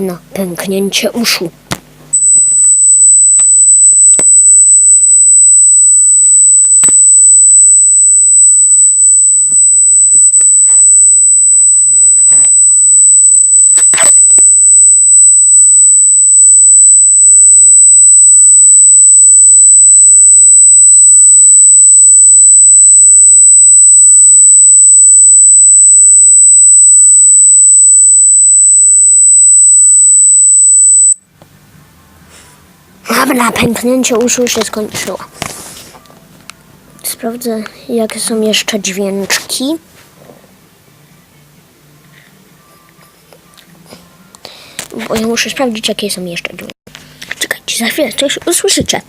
na pęknięcie uszu. Dobra, pęknięcie uszu się skończyło. Sprawdzę, jakie są jeszcze dźwięczki. Bo ja muszę sprawdzić, jakie są jeszcze dźwięki. Czekajcie, za chwilę coś usłyszycie.